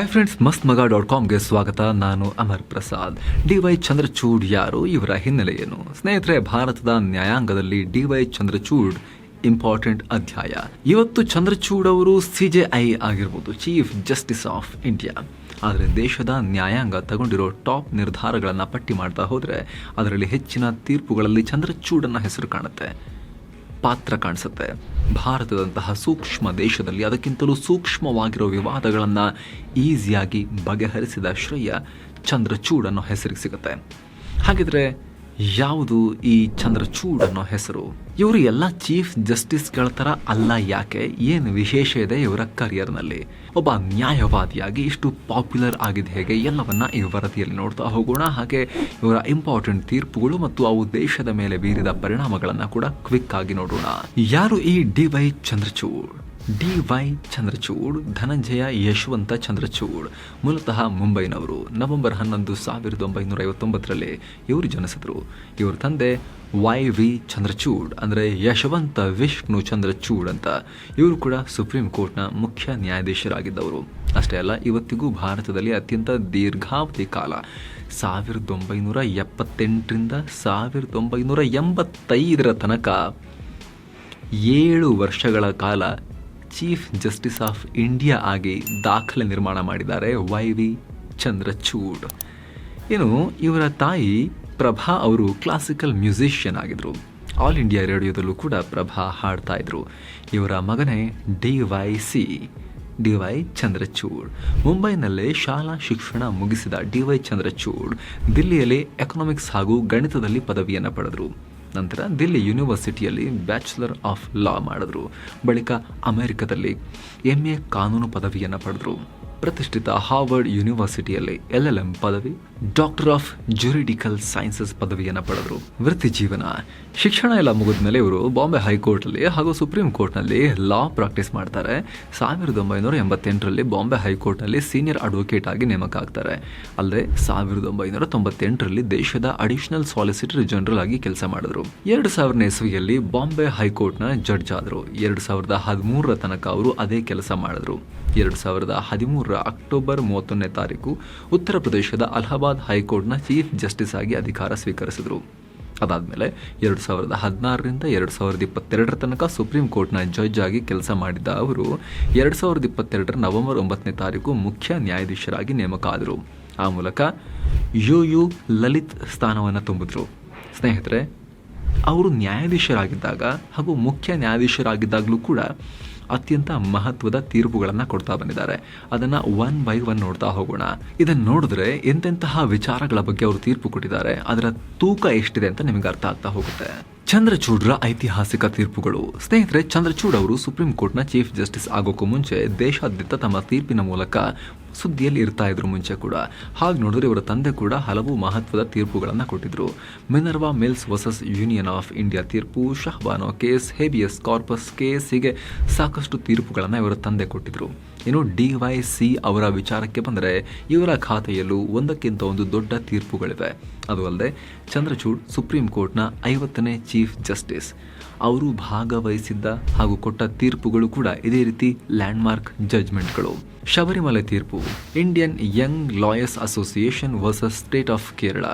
Hi friends ಮಸ್ತ್ ಮಗ dot ಕಾಮ್ಗೆ ಸ್ವಾಗತ. ನಾನು ಅಮರ್ ಪ್ರಸಾದ್. ಡಿ ವೈ ಚಂದ್ರಚೂಡ್ ಯಾರು? ಇವರ ಹಿನ್ನೆಲೆ ಏನು ಸ್ನೇಹಿತರೆ, ಭಾರತದ ನ್ಯಾಯಾಂಗದಲ್ಲಿ ಡಿ ವೈ ಚಂದ್ರಚೂಡ್ ಇಂಪಾರ್ಟೆಂಟ್ ಅಧ್ಯಾಯ. ಇವತ್ತು ಚಂದ್ರಚೂಡ್ ಅವರು ಸಿಜೆಐ ಆಗಿರ್ಬೋದು, ಚೀಫ್ ಜಸ್ಟಿಸ್ ಆಫ್ ಇಂಡಿಯಾ. ಆದರೆ ದೇಶದ ನ್ಯಾಯಾಂಗ ತಗೊಂಡಿರೋ ಟಾಪ್ ನಿರ್ಧಾರಗಳನ್ನು ಪಟ್ಟಿ ಮಾಡ್ತಾ ಹೋದರೆ, ಅದರಲ್ಲಿ ಹೆಚ್ಚಿನ ತೀರ್ಪುಗಳಲ್ಲಿ ಚಂದ್ರಚೂಡನ್ನ ಹೆಸರು ಕಾಣುತ್ತೆ. ಪಾತ್ರ ಕಾಣಿಸುತ್ತೆ. ಭಾರತದಂತಹ ಸೂಕ್ಷ್ಮ ದೇಶದಲ್ಲಿ ಅದಕ್ಕಿಂತಲೂ ಸೂಕ್ಷ್ಮವಾಗಿರೋ ವಿವಾದಗಳನ್ನು ಈಸಿಯಾಗಿ ಬಗೆಹರಿಸಿದ ಶ್ರೇಯ ಚಂದ್ರಚೂಡ್ ಅನ್ನೋ ಹೆಸರಿಗೆ ಸಿಗುತ್ತೆ. ಹಾಗಿದ್ರೆ ಯಾವುದು ಈ ಚಂದ್ರಚೂಡ್ ಅನ್ನೋ ಹೆಸರು? ಇವರು ಎಲ್ಲ ಚೀಫ್ ಜಸ್ಟಿಸ್ಗಳ ಥರ ಅಲ್ಲ ಯಾಕೆ? ಏನು ವಿಶೇಷ ಇದೆ ಇವರ ಕರಿಯರ್ನಲ್ಲಿ? ಒಬ್ಬ ನ್ಯಾಯವಾದಿಯಾಗಿ ಇಷ್ಟು ಪಾಪ್ಯುಲರ್ ಆಗಿದೆ ಹೇಗೆ? ಎಲ್ಲವನ್ನ ಈ ವರದಿಯಲ್ಲಿ ನೋಡ್ತಾ ಹೋಗೋಣ. ಹಾಗೆ ಇವರ ಇಂಪಾರ್ಟೆಂಟ್ ತೀರ್ಪುಗಳು ಮತ್ತು ಅವು ದೇಶದ ಮೇಲೆ ಬೀರಿದ ಪರಿಣಾಮಗಳನ್ನು ಕೂಡ ಕ್ವಿಕ್ ಆಗಿ ನೋಡೋಣ. ಯಾರು ಈ D Y Chandrachud? D Y Chandrachud, Dhananjaya Yashwant Chandrachud. ಮೂಲತಃ ಮುಂಬೈನವರು ನವೆಂಬರ್ ಹನ್ನೊಂದು ಸಾವಿರದ ಒಂಬೈನೂರ ಐವತ್ತೊಂಬತ್ತರಲ್ಲಿ ಇವರು ಜನಿಸಿದರು. ಇವ್ರ ತಂದೆ ವೈ ವಿ ಚಂದ್ರಚೂಡ್, ಅಂದರೆ ಯಶವಂತ ವಿಷ್ಣು ಚಂದ್ರಚೂಡ್ ಅಂತ. ಇವರು ಕೂಡ ಸುಪ್ರೀಂ ಕೋರ್ಟ್ನ ಮುಖ್ಯ ನ್ಯಾಯಾಧೀಶರಾಗಿದ್ದವರು. ಅಷ್ಟೇ ಅಲ್ಲ, ಇವತ್ತಿಗೂ ಭಾರತದಲ್ಲಿ ಅತ್ಯಂತ ದೀರ್ಘಾವಧಿ ಕಾಲ ಸಾವಿರದ ಒಂಬೈನೂರ ಎಪ್ಪತ್ತೆಂಟರಿಂದ ಸಾವಿರದ ಒಂಬೈನೂರ ಎಂಬತ್ತೈದರ ತನಕ ಏಳು ವರ್ಷಗಳ ಕಾಲ ಚೀಫ್ ಜಸ್ಟಿಸ್ ಆಫ್ ಇಂಡಿಯಾ ಆಗಿ ದಾಖಲೆ ನಿರ್ಮಾಣ ಮಾಡಿದ್ದಾರೆ ವೈ ವಿ ಚಂದ್ರಚೂಡ್. ಏನು, ಇವರ ತಾಯಿ ಪ್ರಭಾ ಅವರು ಕ್ಲಾಸಿಕಲ್ ಮ್ಯೂಸಿಷಿಯನ್ ಆಗಿದ್ರು. ಆಲ್ ಇಂಡಿಯಾ ರೇಡಿಯೋದಲ್ಲೂ ಕೂಡ ಪ್ರಭಾ ಹಾಡ್ತಾ ಇದ್ರು. ಇವರ ಮಗನೇ D Y C, D Y Chandrachud. ಮುಂಬೈನಲ್ಲೇ ಶಾಲಾ ಶಿಕ್ಷಣ ಮುಗಿಸಿದ ಡಿ ವೈ ಚಂದ್ರಚೂಡ್ ದಿಲ್ಲಿಯಲ್ಲಿ ಎಕನಾಮಿಕ್ಸ್ ಹಾಗೂ ಗಣಿತದಲ್ಲಿ ಪದವಿಯನ್ನು ಪಡೆದರು. ನಂತರ ದಿಲ್ಲಿ ಯೂನಿವರ್ಸಿಟಿಯಲ್ಲಿ ಬ್ಯಾಚುಲರ್ ಆಫ್ ಲಾ ಮಾಡಿದ್ರು. ಬಳಿಕ ಅಮೆರಿಕದಲ್ಲಿ ಎಂ ಎ ಕಾನೂನು ಪದವಿಯನ್ನು ಪಡೆದರು. ಪ್ರತಿಷ್ಠಿತ ಹಾರ್ವರ್ಡ್ ಯೂನಿವರ್ಸಿಟಿಯಲ್ಲಿ ಎಲ್ ಎಲ್ ಎಂ ಪದವಿ, ಡಾಕ್ಟರ್ ಆಫ್ ಜುರಿಡಿಕಲ್ ಸೈನ್ಸಸ್ ಪದವಿಯನ್ನು ಪಡೆದರು. ವೃತ್ತಿ ಜೀವನ, ಶಿಕ್ಷಣ ಎಲ್ಲ ಮುಗಿದ ಮೇಲೆ ಇವರು ಬಾಂಬೆ ಹೈಕೋರ್ಟಲ್ಲಿ ಹಾಗೂ ಸುಪ್ರೀಂ ಕೋರ್ಟ್ನಲ್ಲಿ ಲಾ ಪ್ರಾಕ್ಟೀಸ್ ಮಾಡ್ತಾರೆ. ಸಾವಿರದ ಒಂಬೈನೂರ ಎಂಬತ್ತೆಂಟರಲ್ಲಿ ಬಾಂಬೆ ಹೈಕೋರ್ಟ್ನಲ್ಲಿ ಸೀನಿಯರ್ ಅಡ್ವೊಕೇಟ್ ಆಗಿ ನೇಮಕ ಆಗ್ತಾರೆ. ಅಲ್ಲದೆ ಸಾವಿರದ ಒಂಬೈನೂರ ತೊಂಬತ್ತೆಂಟರಲ್ಲಿ ದೇಶದ ಅಡಿಷನಲ್ ಸಾಲಿಸಿಟರ್ ಜನರಲ್ ಆಗಿ ಕೆಲಸ ಮಾಡಿದ್ರು. ಎರಡು ಸಾವಿರನೇ ಇಸ್ವಿಯಲ್ಲಿ ಬಾಂಬೆ ಹೈಕೋರ್ಟ್ನ ಜಡ್ಜ್ ಆದರು. ಎರಡು ಸಾವಿರದ ಹದಿಮೂರರ ತನಕ ಅವರು ಅದೇ ಕೆಲಸ ಮಾಡಿದ್ರು. ಎರಡು ಸಾವಿರದ ಹದಿಮೂರರ ಅಕ್ಟೋಬರ್ ಮೂವತ್ತೊಂದನೇ ತಾರೀಕು ಉತ್ತರ ಪ್ರದೇಶದ ಅಲಹಾಬಾದ್ ಹೈಕೋರ್ಟ್ನ ಚೀಫ್ ಜಸ್ಟಿಸ್ ಆಗಿ ಅಧಿಕಾರ ಸ್ವೀಕರಿಸಿದರು. ಅದಾದಮೇಲೆ ಎರಡು ಸಾವಿರದ ಹದಿನಾರರಿಂದ ಎರಡು ಸಾವಿರದ ಇಪ್ಪತ್ತೆರಡರ ತನಕ ಸುಪ್ರೀಂ ಕೋರ್ಟ್ನ ಜಡ್ಜ್ ಆಗಿ ಕೆಲಸ ಮಾಡಿದ್ದ ಅವರು ಎರಡು ಸಾವಿರದ ಇಪ್ಪತ್ತೆರಡರ ನವೆಂಬರ್ ಒಂಬತ್ತನೇ ತಾರೀಕು ಮುಖ್ಯ ನ್ಯಾಯಾಧೀಶರಾಗಿ ನೇಮಕ ಆದರು ಆ ಮೂಲಕ ಯು ಯು ಲಲಿತ್ ಸ್ಥಾನವನ್ನು ತುಂಬಿದ್ರು. ಸ್ನೇಹಿತರೆ, ಅವರು ನ್ಯಾಯಾಧೀಶರಾಗಿದ್ದಾಗ ಹಾಗೂ ಮುಖ್ಯ ನ್ಯಾಯಾಧೀಶರಾಗಿದ್ದಾಗಲೂ ಕೂಡ ಅತ್ಯಂತ ಮಹತ್ವದ ತೀರ್ಪುಗಳನ್ನು ಕೊಡ್ತಾ ಬಂದಿದ್ದಾರೆ. ಅದನ್ನ ಒನ್ ಬೈ ಒನ್ ನೋಡ್ತಾ ಹೋಗೋಣ. ಇದನ್ನ ನೋಡಿದ್ರೆ ಎಂತೆಂತಹ ವಿಚಾರಗಳ ಬಗ್ಗೆ ಅವರು ತೀರ್ಪು ಕೊಟ್ಟಿದ್ದಾರೆ, ಅದರ ತೂಕ ಎಷ್ಟಿದೆ ಅಂತ ನಿಮಗೆ ಅರ್ಥ ಆಗ್ತಾ ಹೋಗುತ್ತೆ. ಚಂದ್ರಚೂಡ್ರ ಐತಿಹಾಸಿಕ ತೀರ್ಪುಗಳು. ಸ್ನೇಹಿತರೆ, ಚಂದ್ರಚೂಡ್ ಅವರು ಸುಪ್ರೀಂ ಕೋರ್ಟ್ನ ಚೀಫ್ ಜಸ್ಟಿಸ್ ಆಗೋಕ್ಕೂ ಮುಂಚೆ ದೇಶಾದ್ಯಂತ ತಮ್ಮ ತೀರ್ಪಿನ ಮೂಲಕ ಸುದ್ದಿಯಲ್ಲಿ ಇರ್ತಾ ಇದ್ರು ಮುಂಚೆ ಕೂಡ. ಹಾಗೆ ನೋಡಿದ್ರೆ ಇವರ ತಂದೆ ಕೂಡ ಹಲವು ಮಹತ್ವದ ತೀರ್ಪುಗಳನ್ನು ಕೊಟ್ಟಿದ್ರು. Minerva Mills versus Union of India ತೀರ್ಪು Shah Bano case, habeas corpus case ಹೀಗೆ ಸಾಕಷ್ಟು ತೀರ್ಪುಗಳನ್ನು ಇವರ ತಂದೆ ಕೊಟ್ಟಿದ್ರು. ಇನ್ನು ಡಿ ವೈ ಸಿ ಅವರ ವಿಚಾರಕ್ಕೆ ಬಂದರೆ ಇವರ ಖಾತೆಯಲ್ಲೂ ಒಂದಕ್ಕಿಂತ ಒಂದು ದೊಡ್ಡ ತೀರ್ಪುಗಳಿವೆ. ಅದು ಅಲ್ಲದೆ ಚಂದ್ರಚೂಡ್ ಸುಪ್ರೀಂ ಕೋರ್ಟ್ನ ಐವತ್ತನೇ ಚೀಫ್ ಜಸ್ಟಿಸ್. ಅವರು ಭಾಗವಹಿಸಿದ್ದ ಹಾಗೂ ಕೊಟ್ಟ ತೀರ್ಪುಗಳು ಕೂಡ ಇದೇ ರೀತಿ ಲ್ಯಾಂಡ್ಮಾರ್ಕ್ ಜಜ್ಮೆಂಟ್ಗಳು. ಶಬರಿಮಲೆ ತೀರ್ಪು, Indian young lawyers association versus state of Kerala.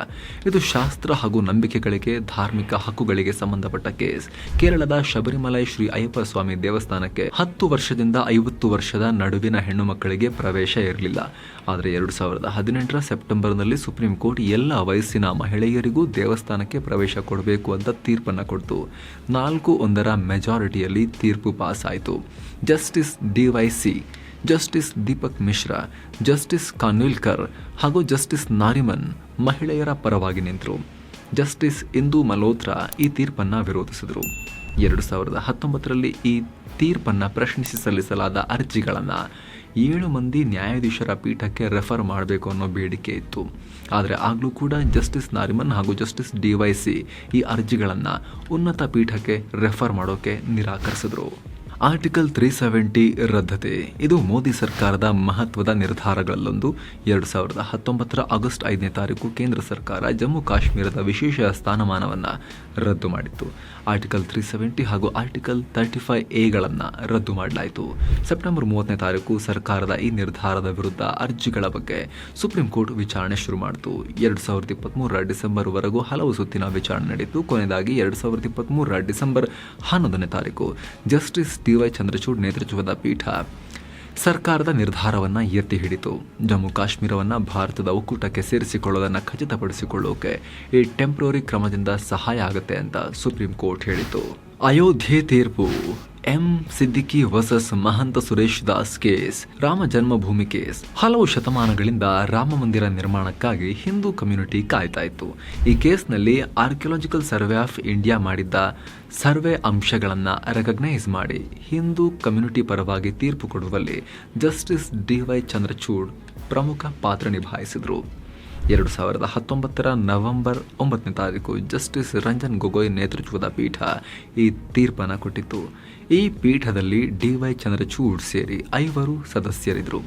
ಇದು ಶಾಸ್ತ್ರ ಹಾಗೂ ನಂಬಿಕೆಗಳಿಗೆ, ಧಾರ್ಮಿಕ ಹಕ್ಕುಗಳಿಗೆ ಸಂಬಂಧಪಟ್ಟ ಕೇಸ್. ಕೇರಳದ ಶಬರಿಮಲೆ ಶ್ರೀ ಅಯ್ಯಪ್ಪ ಸ್ವಾಮಿ ದೇವಸ್ಥಾನಕ್ಕೆ ಹತ್ತು ವರ್ಷದಿಂದ ಐವತ್ತು ವರ್ಷದ ನಡುವಿನ ಹೆಣ್ಣು ಮಕ್ಕಳಿಗೆ ಪ್ರವೇಶ ಇರಲಿಲ್ಲ. ಆದರೆ ಎರಡು ಸಾವಿರದ ಹದಿನೆಂಟರ ಸೆಪ್ಟೆಂಬರ್ನಲ್ಲಿ ಸುಪ್ರೀಂ ಕೋರ್ಟ್ ಎಲ್ಲ ವಯಸ್ಸಿನ ಮಹಿಳೆಯರಿಗೂ ದೇವಸ್ಥಾನಕ್ಕೆ ಪ್ರವೇಶ ಕೊಡಬೇಕು ಅಂತ ತೀರ್ಪನ್ನು ಕೊಡ್ತು. ನಾಲ್ಕು ಒಂದರ ಮೆಜಾರಿಟಿಯಲ್ಲಿ ತೀರ್ಪು ಪಾಸ್ ಆಯಿತು justice D Y C, justice Deepak Mishra, justice Khanwilkar ಹಾಗೂ ಜಸ್ಟಿಸ್ ನಾರಿಮನ್ ಮಹಿಳೆಯರ ಪರವಾಗಿ ನಿಂತರು. ಜಸ್ಟಿಸ್ ಇಂದು ಮಲ್ಹೋತ್ರಾ ಈ ತೀರ್ಪನ್ನು ವಿರೋಧಿಸಿದರು. ಎರಡು ಸಾವಿರದ ಹತ್ತೊಂಬತ್ತರಲ್ಲಿ ಈ ತೀರ್ಪನ್ನು ಪ್ರಶ್ನಿಸಿ ಸಲ್ಲಿಸಲಾದ ಅರ್ಜಿಗಳನ್ನು ಏಳು ಮಂದಿ ನ್ಯಾಯಾಧೀಶರ ಪೀಠಕ್ಕೆ ರೆಫರ್ ಮಾಡಬೇಕು ಅನ್ನೋ ಬೇಡಿಕೆ ಇತ್ತು. ಆದರೆ ಆಗಲೂ ಕೂಡ ಜಸ್ಟಿಸ್ ನಾರಿಮನ್ ಹಾಗೂ ಜಸ್ಟಿಸ್ ಡಿ ವೈ ಸಿ ಈ ಅರ್ಜಿಗಳನ್ನು ಉನ್ನತ ಪೀಠಕ್ಕೆ ರೆಫರ್ ಮಾಡೋಕ್ಕೆ ನಿರಾಕರಿಸಿದ್ರು. ಆರ್ಟಿಕಲ್ ತ್ರೀ ಸೆವೆಂಟಿ ರದ್ದತೆ. ಇದು ಮೋದಿ ಸರ್ಕಾರದ ಮಹತ್ವದ ನಿರ್ಧಾರಗಳಲ್ಲೊಂದು. ಎರಡು ಸಾವಿರದ ಹತ್ತೊಂಬತ್ತರ ಆಗಸ್ಟ್ ಐದನೇ ತಾರೀಕು ಕೇಂದ್ರ ಸರ್ಕಾರ ಜಮ್ಮು ಕಾಶ್ಮೀರದ ವಿಶೇಷ ಸ್ಥಾನಮಾನವನ್ನು ರದ್ದು ಮಾಡಿತ್ತು. ಆರ್ಟಿಕಲ್ ತ್ರೀ ಸೆವೆಂಟಿ ಹಾಗೂ ಆರ್ಟಿಕಲ್ ತರ್ಟಿ ಫೈವ್ ಎಗಳನ್ನು ರದ್ದು ಮಾಡಲಾಯಿತು. ಸೆಪ್ಟೆಂಬರ್ ಮೂವತ್ತನೇ ತಾರೀಕು ಸರ್ಕಾರದ ಈ ನಿರ್ಧಾರದ ವಿರುದ್ಧ ಅರ್ಜಿಗಳ ಬಗ್ಗೆ ಸುಪ್ರೀಂ ಕೋರ್ಟ್ ವಿಚಾರಣೆ ಶುರು ಮಾಡಿತು. ಎರಡು ಸಾವಿರದ ಇಪ್ಪತ್ತ್ಮೂರರ ಡಿಸೆಂಬರ್ವರೆಗೂ ಹಲವು ಸುತ್ತಿನ ವಿಚಾರಣೆ ನಡೆಯಿತು. ಕೊನೆಯದಾಗಿ ಎರಡು ಸಾವಿರದ ಇಪ್ಪತ್ತ್ಮೂರರ ಡಿಸೆಂಬರ್ ಹನ್ನೊಂದನೇ ತಾರೀಕು. ಜಸ್ಟಿಸ್ ಡಿ ವೈ ಚಂದ್ರಚೂಡ್ ನೇತೃತ್ವದ ಪೀಠ ಸರ್ಕಾರದ ನಿರ್ಧಾರವನ್ನು ಎತ್ತಿ ಹಿಡಿತು. ಜಮ್ಮು ಕಾಶ್ಮೀರವನ್ನು ಭಾರತದ ಒಕ್ಕೂಟಕ್ಕೆ ಸೇರಿಸಿಕೊಳ್ಳೋದನ್ನು ಖಚಿತಪಡಿಸಿಕೊಳ್ಳೋಕೆ ಈ ಟೆಂಪ್ರರಿ ಕ್ರಮದಿಂದ ಸಹಾಯ ಆಗುತ್ತೆ ಅಂತ ಸುಪ್ರೀಂ ಕೋರ್ಟ್ ಹೇಳಿತು ಅಯೋಧ್ಯೆ ತೀರ್ಪು. M Siddiqui versus Mahant Suresh Das case, Ram Janmabhoomi case. ಹಲವು ಶತಮಾನಗಳಿಂದ ರಾಮ ಮಂದಿರ ನಿರ್ಮಾಣಕ್ಕಾಗಿ ಹಿಂದೂ ಕಮ್ಯುನಿಟಿ ಕಾಯ್ತಾ ಇತ್ತು ಈ ಕೇಸ್ನಲ್ಲಿ ಆರ್ಕಿಯಾಲಜಿಕಲ್ ಸರ್ವೆ ಆಫ್ ಇಂಡಿಯಾ ಮಾಡಿದ್ದ ಸರ್ವೆ ಅಂಶಗಳನ್ನು ರೆಕಗ್ನೈಸ್ ಮಾಡಿ ಹಿಂದೂ ಕಮ್ಯುನಿಟಿ ಪರವಾಗಿ ತೀರ್ಪು ಕೊಡುವಲ್ಲಿ ಜಸ್ಟಿಸ್ ಡಿ ವೈ ಚಂದ್ರಚೂಡ್ ಪ್ರಮುಖ ಪಾತ್ರ ನಿಭಾಯಿಸಿದರು. ಎರಡು ಸಾವಿರದ ಹತ್ತೊಂಬತ್ತರ ನವೆಂಬರ್ ಒಂಬತ್ತನೇ ತಾರೀಕು ಜಸ್ಟಿಸ್ ರಂಜನ್ ಗೊಗೊಯ್ ನೇತೃತ್ವದ ಪೀಠ ಈ ತೀರ್ಪನ್ನು ಕೊಟ್ಟಿತ್ತು. ಈ ಪೀಠದಲ್ಲಿ ಡಿ ವೈ ಚಂದ್ರಚೂಡ್ ಸೇರಿ ಐವರು ಸದಸ್ಯರಿದ್ದರು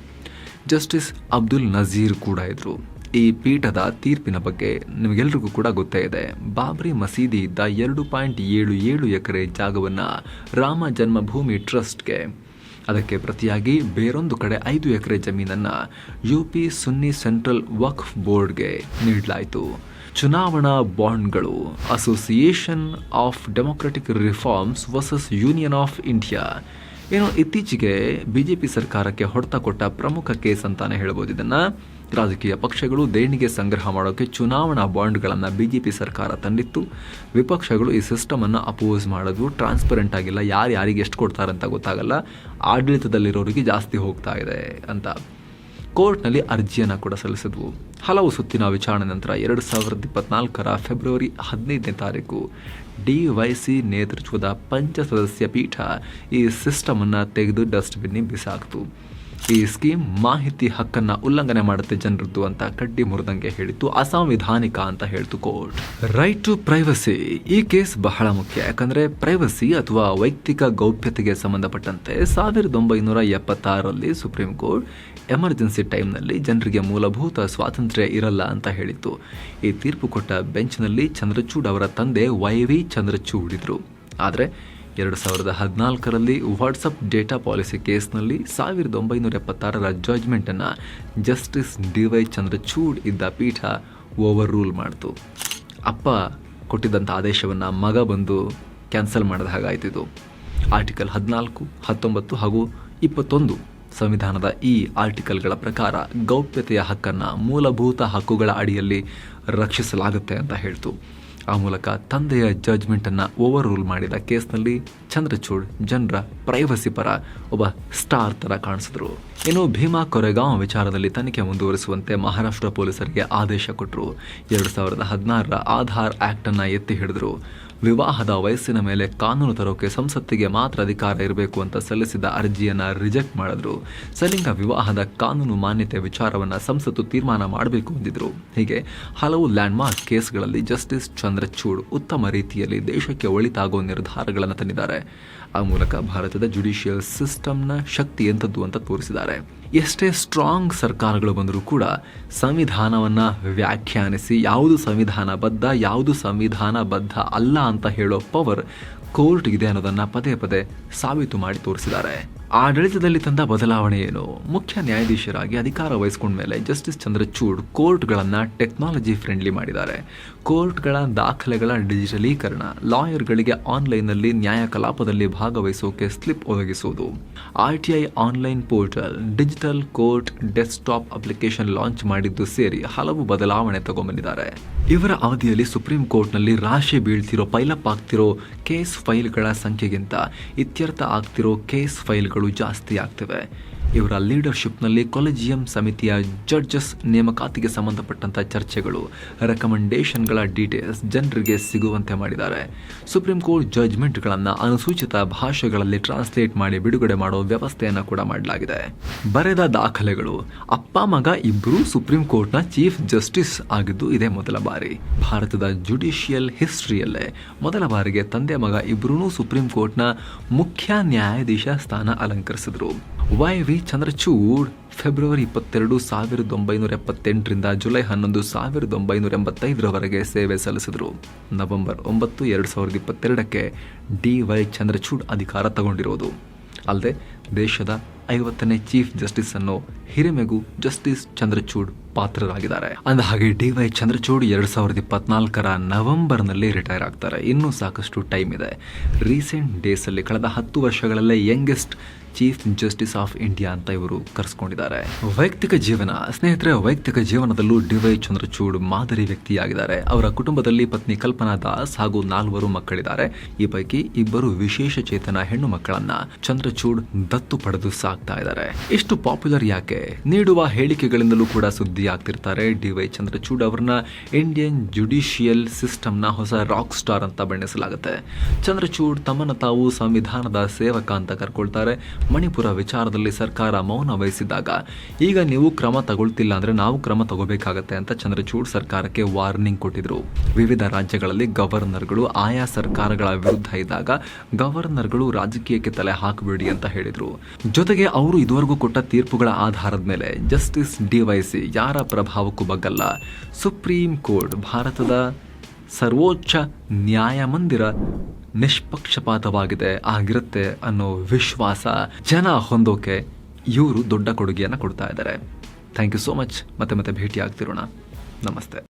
ಜಸ್ಟಿಸ್ ಅಬ್ದುಲ್ ನಜೀರ್ ಕೂಡ ಇದ್ದರು ಈ ಪೀಠದ ತೀರ್ಪಿನ ಬಗ್ಗೆ ನಿಮಗೆಲ್ರಿಗೂ ಕೂಡ ಗೊತ್ತೇ ಇದೆ. ಬಾಬ್ರಿ ಮಸೀದಿ ಇದ್ದ ಎರಡು ಪಾಯಿಂಟ್ ಏಳು ಏಳು ಎಕರೆ ಜಾಗವನ್ನು ರಾಮ ಜನ್ಮಭೂಮಿ ಟ್ರಸ್ಟ್ಗೆ ಅದಕ್ಕೆ ಪ್ರತಿಯಾಗಿ ಬೇರೊಂದು ಕಡೆ ಐದು ಎಕರೆ ಜಮೀನನ್ನು U P Sunni central Waqf ಬೋರ್ಡ್ಗೆ ನೀಡಲಾಯಿತು. ಚುನಾವಣಾ ಬಾಂಡ್ಗಳು association of democratic reforms versus union of India ಏನೋ ಇತ್ತೀಚೆಗೆ ಬಿಜೆಪಿ ಸರ್ಕಾರಕ್ಕೆ ಹೊಡೆತ ಕೊಟ್ಟ ಪ್ರಮುಖ ಕೇಸ್ ಅಂತಾನೆ ಹೇಳ್ಬೋದು ಇದನ್ನ. ರಾಜಕೀಯ ಪಕ್ಷಗಳು ದೇಣಿಗೆ ಸಂಗ್ರಹ ಮಾಡೋಕ್ಕೆ ಚುನಾವಣಾ ಬಾಂಡ್ಗಳನ್ನು ಬಿಜೆಪಿ ಸರ್ಕಾರ ತಂದಿತ್ತು. ವಿಪಕ್ಷಗಳು ಈ ಸಿಸ್ಟಮನ್ನು ಅಪೋಸ್ ಮಾಡೋದು ಟ್ರಾನ್ಸ್ಪರೆಂಟ್ ಆಗಿಲ್ಲ. ಯಾರು ಯಾರಿಗೆ ಎಷ್ಟು ಕೊಡ್ತಾರೆ ಅಂತ ಗೊತ್ತಾಗಲ್ಲ. ಆಡಳಿತದಲ್ಲಿರೋರಿಗೆ ಜಾಸ್ತಿ ಹೋಗ್ತಾ ಇದೆ ಅಂತ. ಕೋರ್ಟ್ನಲ್ಲಿ ಅರ್ಜಿಯನ್ನು ಕೂಡ ಸಲ್ಲಿಸಿದ್ವು. ಹಲವು ಸುತ್ತಿನ ವಿಚಾರಣೆ ನಂತರ ಎರಡು ಸಾವಿರದ ಇಪ್ಪತ್ನಾಲ್ಕರ ಫೆಬ್ರವರಿ ಹದಿನೈದನೇ ತಾರೀಕು ಡಿ ವೈ ಸಿ ನೇತೃತ್ವದ ಪಂಚ ಸದಸ್ಯ ಪೀಠ ಈ ಸಿಸ್ಟಮನ್ನು ತೆಗೆದು ಡಸ್ಟ್ಬಿನ್ನಿ ಬಿಸಾಕ್ತು. ಈ ಸ್ಕೀಮ್ ಮಾಹಿತಿ ಹಕ್ಕನ್ನ ಉಲ್ಲಂಘನೆ ಮಾಡುತ್ತೆ ಜನರದ್ದು ಅಂತ ಕಡ್ಡಿ ಮುರಿದಂಗೆ ಹೇಳಿತ್ತು. ಅಸಾಂವಿಧಾನಿಕ ಅಂತ ಹೇಳ್ತು ಕೋರ್ಟ್. ರೈಟ್ ಟು ಪ್ರೈವಸಿ ಈ ಕೇಸ್ ಬಹಳ ಮುಖ್ಯ. ಯಾಕಂದ್ರೆ ಪ್ರೈವಸಿ ಅಥವಾ ವೈಯಕ್ತಿಕ ಗೌಪ್ಯತೆಗೆ ಸಂಬಂಧಪಟ್ಟಂತೆ ಸಾವಿರದ ಒಂಬೈನೂರ ಎಪ್ಪತ್ತಾರರಲ್ಲಿ ಸುಪ್ರೀಂ ಕೋರ್ಟ್ ಎಮರ್ಜೆನ್ಸಿ ಟೈಮ್ನಲ್ಲಿ ಜನರಿಗೆ ಮೂಲಭೂತ ಸ್ವಾತಂತ್ರ್ಯ ಇರಲ್ಲ ಅಂತ ಹೇಳಿತ್ತು. ಈ ತೀರ್ಪು ಕೊಟ್ಟ ಬೆಂಚ್ನಲ್ಲಿ ಚಂದ್ರಚೂಡ್ ಅವರ ತಂದೆ ವೈ ವಿ ಚಂದ್ರಚೂಡ್ ಇದ್ರು. ಆದರೆ ಎರಡು ಸಾವಿರದ ಹದಿನಾಲ್ಕರಲ್ಲಿ ವಾಟ್ಸಪ್ ಡೇಟಾ ಪಾಲಿಸಿ ಕೇಸ್ನಲ್ಲಿ ಸಾವಿರದ ಒಂಬೈನೂರ ಎಪ್ಪತ್ತಾರರ ಜಡ್ಜ್ಮೆಂಟನ್ನು ಜಸ್ಟಿಸ್ ಡಿ ವೈ ಚಂದ್ರಚೂಡ್ ಇದ್ದ ಪೀಠ ಓವರ್ ರೂಲ್ ಮಾಡಿತು. ಅಪ್ಪ ಕೊಟ್ಟಿದ್ದಂಥ ಆದೇಶವನ್ನು ಮಗ ಬಂದು ಕ್ಯಾನ್ಸಲ್ ಮಾಡಿದ ಹಾಗಾಯ್ತಿದು. ಆರ್ಟಿಕಲ್ ಹದಿನಾಲ್ಕು, ಹತ್ತೊಂಬತ್ತು ಹಾಗೂ ಇಪ್ಪತ್ತೊಂದು ಸಂವಿಧಾನದ ಈ ಆರ್ಟಿಕಲ್ಗಳ ಪ್ರಕಾರ ಗೌಪ್ಯತೆಯ ಹಕ್ಕನ್ನು ಮೂಲಭೂತ ಹಕ್ಕುಗಳ ಅಡಿಯಲ್ಲಿ ರಕ್ಷಿಸಲಾಗುತ್ತೆ ಅಂತ ಹೇಳ್ತು. ಆ ಮೂಲಕ ತಂದೆಯ ಜಡ್ಜ್ಮೆಂಟನ್ನು ಓವರ್ ರೂಲ್ ಮಾಡಿದ ಕೇಸ್ನಲ್ಲಿ ಚಂದ್ರಚೂಡ್ ಜನರ ಪ್ರೈವಸಿ ಪರ ಒಬ್ಬ ಸ್ಟಾರ್ ಥರ ಕಾಣಿಸಿದ್ರು. ಇನ್ನು ಭೀಮಾ ಕೊರೆಗಾಂವ್ ವಿಚಾರದಲ್ಲಿ ತನಿಖೆ ಮುಂದುವರಿಸುವಂತೆ ಮಹಾರಾಷ್ಟ್ರ ಪೊಲೀಸರಿಗೆ ಆದೇಶ ಕೊಟ್ಟರು ಎರಡು ಸಾವಿರದ ಹದಿನಾರರ ಆಧಾರ್ ಆ್ಯಕ್ಟನ್ನು ಎತ್ತಿ ಹಿಡಿದ್ರು. ವಿವಾಹದ ವಯಸ್ಸಿನ ಮೇಲೆ ಕಾನೂನು ತರೋಕೆ ಸಂಸತ್ತಿಗೆ ಮಾತ್ರ ಅಧಿಕಾರ ಇರಬೇಕು ಅಂತ ಸಲ್ಲಿಸಿದ ಅರ್ಜಿಯನ್ನು ರಿಜೆಕ್ಟ್ ಮಾಡಿದ್ರು. ಸಲಿಂಗ ವಿವಾಹದ ಕಾನೂನು ಮಾನ್ಯತೆ ವಿಚಾರವನ್ನು ಸಂಸತ್ತು ತೀರ್ಮಾನ ಮಾಡಬೇಕು ಎಂದಿದ್ರು ಹೀಗೆ ಹಲವು ಲ್ಯಾಂಡ್ಮಾರ್ಕ್ ಕೇಸ್ಗಳಲ್ಲಿ ಜಸ್ಟಿಸ್ ಚಂದ್ರಚೂಡ್ ಉತ್ತಮ ರೀತಿಯಲ್ಲಿ ದೇಶಕ್ಕೆ ಒಳಿತಾಗುವ ನಿರ್ಧಾರಗಳನ್ನು ತಂದಿದ್ದಾರೆ. ಆ ಮೂಲಕ ಭಾರತದ ಜುಡಿಷಿಯಲ್ ಸಿಸ್ಟಮ್ನ ಶಕ್ತಿ ಎಂಥದ್ದು ಅಂತ ತೋರಿಸಿದ್ದಾರೆ. ಎಷ್ಟೇ ಸ್ಟ್ರಾಂಗ್ ಸರ್ಕಾರಗಳು ಬಂದರೂ ಕೂಡ ಸಂವಿಧಾನವನ್ನು ವ್ಯಾಖ್ಯಾನಿಸಿ ಯಾವುದು ಸಂವಿಧಾನಬದ್ಧ ಯಾವುದು ಸಂವಿಧಾನಬದ್ಧ ಅಲ್ಲ ಅಂತ ಹೇಳೋ ಪವರ್ ಕೋರ್ಟ್ ಇದೆ ಅನ್ನೋದನ್ನು ಪದೇ ಪದೇ ಸಾಬೀತು ಮಾಡಿ ತೋರಿಸಿದ್ದಾರೆ. ಆಡಳಿತದಲ್ಲಿ ತಂದ ಬದಲಾವಣೆ ಏನು? ಮುಖ್ಯ ನ್ಯಾಯಾಧೀಶರಾಗಿ ಅಧಿಕಾರ ವಹಿಸ್ಕೊಂಡ ಮೇಲೆ ಜಸ್ಟಿಸ್ ಚಂದ್ರಚೂಡ್ ಕೋರ್ಟ್ಗಳನ್ನು ಟೆಕ್ನಾಲಜಿ ಫ್ರೆಂಡ್ಲಿ ಮಾಡಿದ್ದಾರೆ. ಕೋರ್ಟ್ಗಳ ದಾಖಲೆಗಳ ಡಿಜಿಟಲೀಕರಣ, ಲಾಯರ್ಗಳಿಗೆ ಆನ್ಲೈನ್ನಲ್ಲಿ ನ್ಯಾಯ ಕಲಾಪದಲ್ಲಿ ಭಾಗವಹಿಸೋಕೆ ಸ್ಲಿಪ್ ಒದಗಿಸುವುದು. R T I online portal digital court desktop application launch ಮಾಡಿದ್ದು ಸೇರಿ ಹಲವು ಬದಲಾವಣೆ ತಗೊಂಬಂದಿದ್ದಾರೆ. ಇವರ ಅವಧಿಯಲ್ಲಿ ಸುಪ್ರೀಂ ಕೋರ್ಟ್ನಲ್ಲಿ ರಾಶಿ ಬೀಳ್ತಿರೋ, ಪೈಲಪ್ ಆಗ್ತಿರೋ ಕೇಸ್ ಫೈಲ್ಗಳ ಸಂಖ್ಯೆಗಿಂತ ಇತ್ಯರ್ಥ ಆಗ್ತಿರೋ ಕೇಸ್ ಫೈಲ್ಗಳು ಜಾಸ್ತಿ ಆಗ್ತಿವೆ. ಇವರ ಲೀಡರ್ಶಿಪ್ನಲ್ಲಿ ಕೊಲೆಜಿಯಂ ಸಮಿತಿಯ ಜಡ್ಜಸ್ ನೇಮಕಾತಿಗೆ ಸಂಬಂಧಪಟ್ಟಂಥ ಚರ್ಚೆಗಳು, ರೆಕಮೆಂಡೇಷನ್ಗಳ ಡೀಟೇಲ್ಸ್ ಜನರಿಗೆ ಸಿಗುವಂತೆ ಮಾಡಿದ್ದಾರೆ. ಸುಪ್ರೀಂ ಕೋರ್ಟ್ ಜಡ್ಜ್ಮೆಂಟ್ಗಳನ್ನು ಅನುಸೂಚಿತ ಭಾಷೆಗಳಲ್ಲಿ ಟ್ರಾನ್ಸ್ಲೇಟ್ ಮಾಡಿ ಬಿಡುಗಡೆ ಮಾಡೋ ವ್ಯವಸ್ಥೆಯನ್ನು ಕೂಡ ಮಾಡಲಾಗಿದೆ. ಬರೆದ ದಾಖಲೆಗಳು, ಅಪ್ಪ ಮಗ ಇಬ್ಬರೂ ಸುಪ್ರೀಂ ಕೋರ್ಟ್ನ ಚೀಫ್ ಜಸ್ಟಿಸ್ ಆಗಿದ್ದು ಇದೇ ಮೊದಲ ಬಾರಿ. ಭಾರತದ ಜುಡಿಷಿಯಲ್ ಹಿಸ್ಟ್ರಿಯಲ್ಲೇ ಮೊದಲ ಬಾರಿಗೆ ತಂದೆ ಮಗ ಇಬ್ಬರೂ ಸುಪ್ರೀಂ ಕೋರ್ಟ್ನ ಮುಖ್ಯ ನ್ಯಾಯಾಧೀಶ ಸ್ಥಾನ ಅಲಂಕರಿಸಿದರು. ವೈ ವಿ ಚಂದ್ರಚೂಡ್, ಫೆಬ್ರವರಿ ಇಪ್ಪತ್ತೆರಡು, ಸಾವಿರದ ಒಂಬೈನೂರ ಎಪ್ಪತ್ತೆಂಟರಿಂದ ಜುಲೈ ಹನ್ನೊಂದು, ಸಾವಿರದ ಒಂಬೈನೂರ ಎಂಬತ್ತೈದರವರೆಗೆ ಸೇವೆ ಸಲ್ಲಿಸಿದರು. ನವೆಂಬರ್ ಒಂಬತ್ತು, ಎರಡು ಸಾವಿರದ ಇಪ್ಪತ್ತೆರಡಕ್ಕೆ ಡಿ ವೈ ಚಂದ್ರಚೂಡ್ ಅಧಿಕಾರ ತಗೊಂಡಿರೋದು ಅಲ್ಲದೆ ದೇಶದ ಐವತ್ತನೇ ಚೀಫ್ ಜಸ್ಟಿಸ್ ಅನ್ನು ಹಿರಿಮೆಗೂ ಜಸ್ಟಿಸ್ ಚಂದ್ರಚೂಡ್ ಪಾತ್ರರಾಗಿದ್ದಾರೆ. ಅಂದ ಹಾಗೆ ಡಿ ವೈ ಚಂದ್ರಚೂಡ್ ಎರಡ್ ಸಾವಿರದ ಇಪ್ಪತ್ನಾಲ್ಕರ ನವೆಂಬರ್ನಲ್ಲಿ ರಿಟೈರ್ ಆಗ್ತಾರೆ. ಇನ್ನೂ ಸಾಕಷ್ಟು ಟೈಮ್ ಇದೆ. ರೀಸೆಂಟ್ ಡೇಸ್ ಅಲ್ಲಿ ಕಳೆದ ಹತ್ತು ವರ್ಷಗಳಲ್ಲೇ youngest chief justice of India ಅಂತ ಇವರು ಕರೆಸ್ಕೊಂಡಿದ್ದಾರೆ. ವೈಯಕ್ತಿಕ ಜೀವನ, ಸ್ನೇಹಿತರೆ, ವೈಯಕ್ತಿಕ ಜೀವನದಲ್ಲೂ ಡಿ ವೈ ಚಂದ್ರಚೂಡ್ ಮಾದರಿ ವ್ಯಕ್ತಿಯಾಗಿದ್ದಾರೆ. ಅವರ ಕುಟುಂಬದಲ್ಲಿ ಪತ್ನಿ ಕಲ್ಪನಾ ದಾಸ್ ಹಾಗೂ ನಾಲ್ವರು ಮಕ್ಕಳಿದ್ದಾರೆ. ಈ ಪೈಕಿ ಇಬ್ಬರು ವಿಶೇಷ ಚೇತನ ಹೆಣ್ಣು ಮಕ್ಕಳನ್ನ ಚಂದ್ರಚೂಡ್ ದತ್ತು ಪಡೆದು ಸಾಕ್ತಾ ಇದ್ದಾರೆ. ಇಷ್ಟು ಪಾಪ್ಯುಲರ್ ಯಾಕೆ? ನೀಡುವ ಹೇಳಿಕೆಗಳಿಂದಲೂ ಕೂಡ ಸುದ್ದಿ ಆಗ್ತಿರ್ತಾರೆ ಡಿ ವೈ ಚಂದ್ರಚೂಡ್ ಅವ್ರನ್ನ ಇಂಡಿಯನ್ ಜುಡಿಷಿಯಲ್ ಸಿಸ್ಟಮ್ನ ಹೊಸ ರಾಕ್ ಸ್ಟಾರ್ ಅಂತ ಬಣ್ಣಿಸಲಾಗುತ್ತೆ. ಚಂದ್ರಚೂಡ್ ತಮ್ಮನ್ನು ತಾವು ಸಂವಿಧಾನದ ಸೇವಕ ಅಂತ ಕರ್ಕೊಳ್ತಾರೆ. ಮಣಿಪುರ ವಿಚಾರದಲ್ಲಿ ಸರ್ಕಾರ ಮೌನ ವಹಿಸಿದಾಗ ಈಗ ನೀವು ಕ್ರಮ ತಗೊಳ್ತಿಲ್ಲ ಅಂದ್ರೆ ನಾವು ಕ್ರಮ ತಗೋಬೇಕಾಗತ್ತೆ ಅಂತ ಚಂದ್ರಚೂಡ್ ಸರ್ಕಾರಕ್ಕೆ ವಾರ್ನಿಂಗ್ ಕೊಟ್ಟಿದ್ರು. ವಿವಿಧ ರಾಜ್ಯಗಳಲ್ಲಿ ಗವರ್ನರ್ಗಳು, ಆಯಾ ಸರ್ಕಾರಗಳ ವಿರುದ್ಧ ಇದ್ದಾಗ ಗವರ್ನರ್ಗಳು ರಾಜಕೀಯಕ್ಕೆ ತಲೆ ಹಾಕಬೇಡಿ ಅಂತ ಹೇಳಿದ್ರು. ಜೊತೆಗೆ ಅವರು ಇದುವರೆಗೂ ಕೊಟ್ಟ ತೀರ್ಪುಗಳ ಆಧಾರದ ಮೇಲೆ ಜಸ್ಟಿಸ್ ಡಿವೈಸಿ ಯಾರ ಪ್ರಭಾವಕ್ಕೂ ಬಗ್ಗಲ್ಲ. ಸುಪ್ರೀಂ ಕೋರ್ಟ್ ಭಾರತದ ಸರ್ವೋಚ್ಚ ನ್ಯಾಯಮಂದಿರ ನಿಷ್ಪಕ್ಷಪಾತವಾಗಿದೆ ಆಗಿರುತ್ತೆ ಅನ್ನೋ ವಿಶ್ವಾಸ ಜನ ಹೊಂದೋಕೆ ಇವರು ದೊಡ್ಡ ಕೊಡುಗೆಯನ್ನು ಕೊಡ್ತಾ ಇದ್ದಾರೆ. ಥ್ಯಾಂಕ್ ಯು ಸೋ ಮಚ್ ಮತ್ತೆ ಮತ್ತೆ ಭೇಟಿ ಆಗ್ತಿರೋಣ ನಮಸ್ತೆ.